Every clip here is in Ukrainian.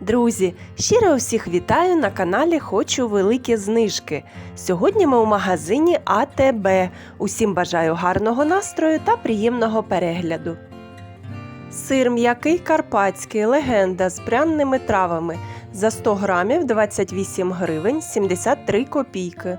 Друзі, щиро всіх вітаю на каналі Хочу великі знижки. Сьогодні ми у магазині АТБ. Усім бажаю гарного настрою та приємного перегляду. Сир м'який карпатський, легенда з пряними травами. За 100 грамів 28 гривень 73 копійки.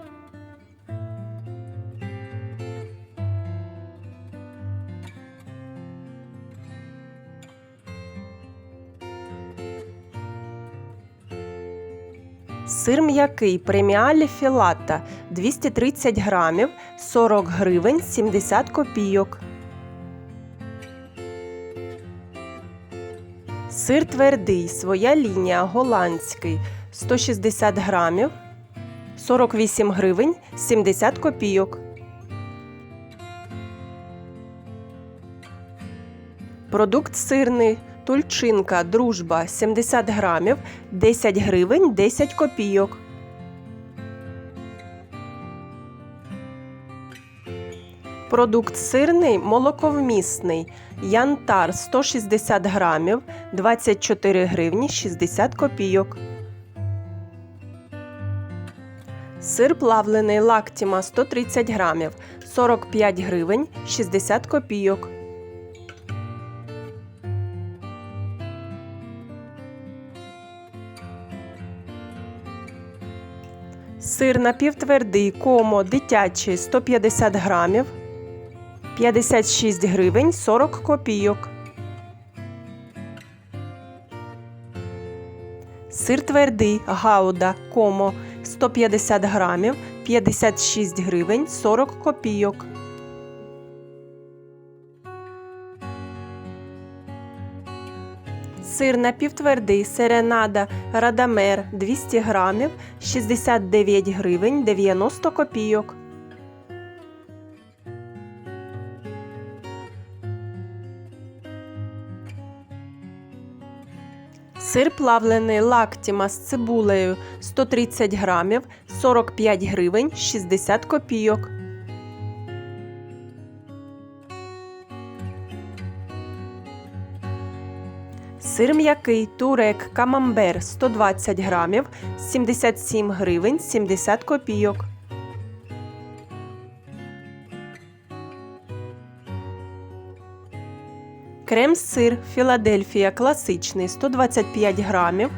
Сир м'який преміалі філата 230 грамів 40 гривень 70 копійок. Сир твердий, своя лінія голландський 160 грамів 48 гривень 70 копійок. Продукт сирний, тульчинка, дружба 70 грамів 10 гривень 10 копійок. Продукт сирний молоковмісний. Янтар 160 грамів 24 гривні 60 копійок. Сир плавлений лактіма 130 грамів 45 гривень 60 копійок. Сир напівтвердий комо дитячий 150 грамів 56 гривень 40 копійок. Сир твердий гауда комо 150 грамів 56 гривень 40 копійок. Сир напівтвердий серенада Радамер 200 грамів 69 гривень 90 копійок. Сир плавлений лактіма з цибулею 130 грамів 45 гривень 60 копійок. Сир м'який турек камамбер 120 грамів 77 гривень 70 копійок. Крем-сир Філадельфія класичний 125 грамів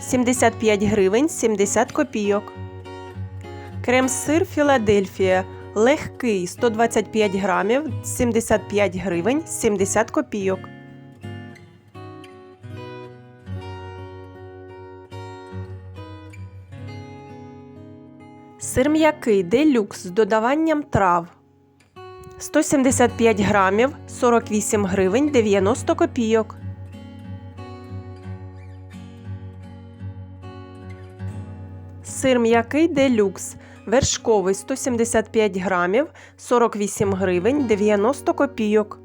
75 гривень 70 копійок. Крем-сир Філадельфія легкий 125 грамів 75 гривень 70 копійок. Сир м'який делюкс з додаванням трав 175 грамів 48 гривень 90 копійок. Сир м'який делюкс вершковий 175 грамів 48 гривень 90 копійок.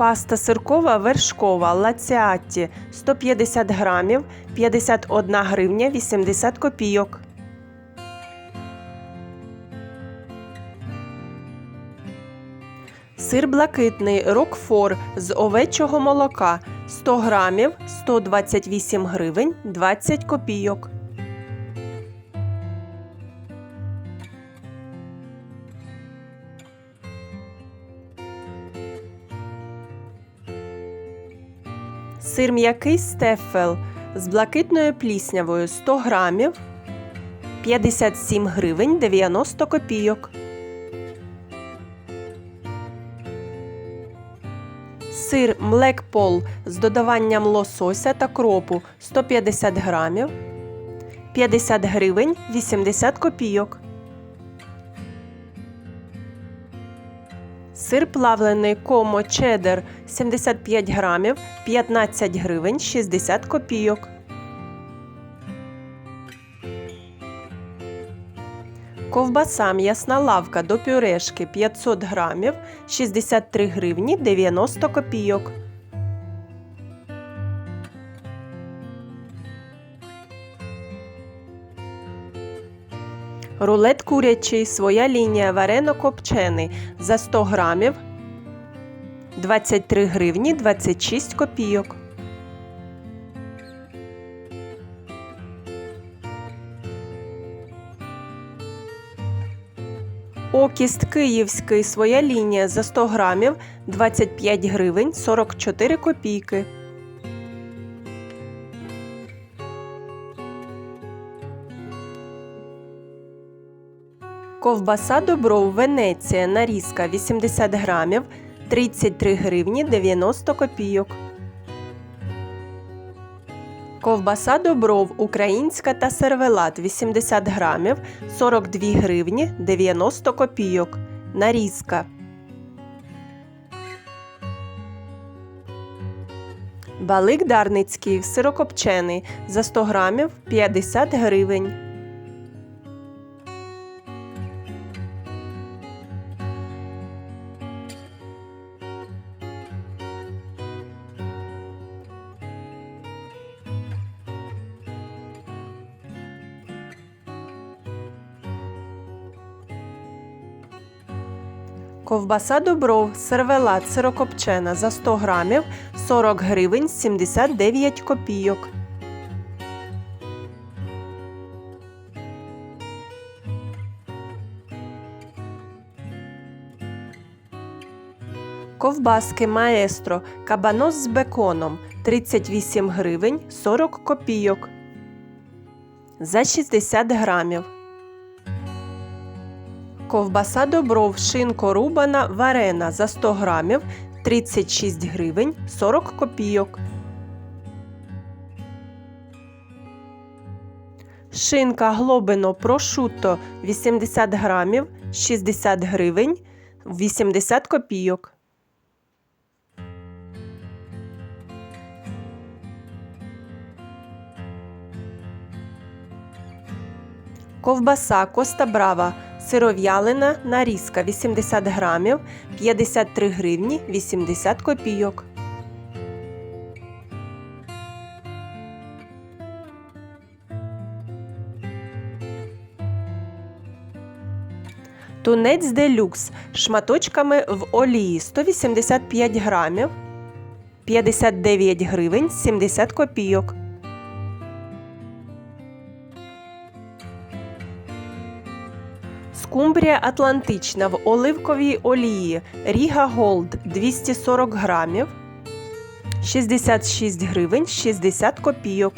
Паста сиркова вершкова лаціатті 150 грамів 51 гривня 80 копійок. Сир блакитний Рокфор з овечого молока 100 грамів 128 гривень 20 копійок. Сир м'який стефел з блакитною пліснявою 100 грамів 57 гривень 90 копійок. Сир Млекпол з додаванням лосося та кропу 150 грамів 50 гривень 80 копійок. Сир плавлений комо чедер 75 грамів 15 гривень 60 копійок. Ковбаса м'ясна лавка до пюрешки 500 грамів 63 гривні 90 копійок. Рулет курячий, своя лінія варено-копчений за 100 грамів 23 гривні 26 копійок. Окіст київський своя лінія за 100 грамів 25 гривень 44 копійки. Ковбаса Добров Венеція нарізка 80 грамів 33 гривні 90 копійок. Ковбаса Добров українська та сервелат 80 грамів 42 гривні 90 копійок. Нарізка. Балик Дарницький сирокопчений за 100 грамів 50 гривень. Ковбаса Добров, сервелат сирокопчена за 100 грамів 40 гривень 79 копійок. Ковбаски Маестро кабанос з беконом 38 гривень 40 копійок. За 60 грамів. Ковбаса Добров шинко рубана варена за 100 грамів 36 гривень 40 копійок. Шинка глобино прошутто 80 грамів 60 гривень 80 копійок. Ковбаса Коста Брава сиров'ялина нарізка 80 грамів 53 гривні 80 копійок. Тунець делюкс шматочками в олії 185 грамів 59 гривень 70 копійок. Скумбрія атлантична в оливковій олії Ріга Голд 240 грамів 66 гривень 60 копійок.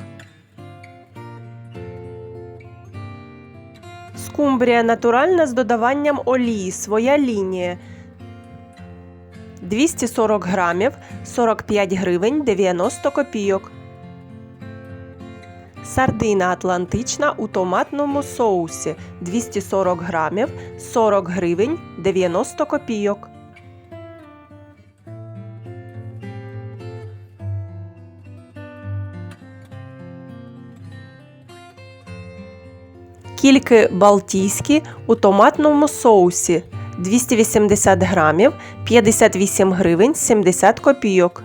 Скумбрія натуральна з додаванням олії. Своя лінія 240 грамів 45 гривень 90 копійок. Сардина атлантична у томатному соусі 240 грамів 40 гривень 90 копійок. Кільки балтійські у томатному соусі 280 грамів 58 гривень 70 копійок.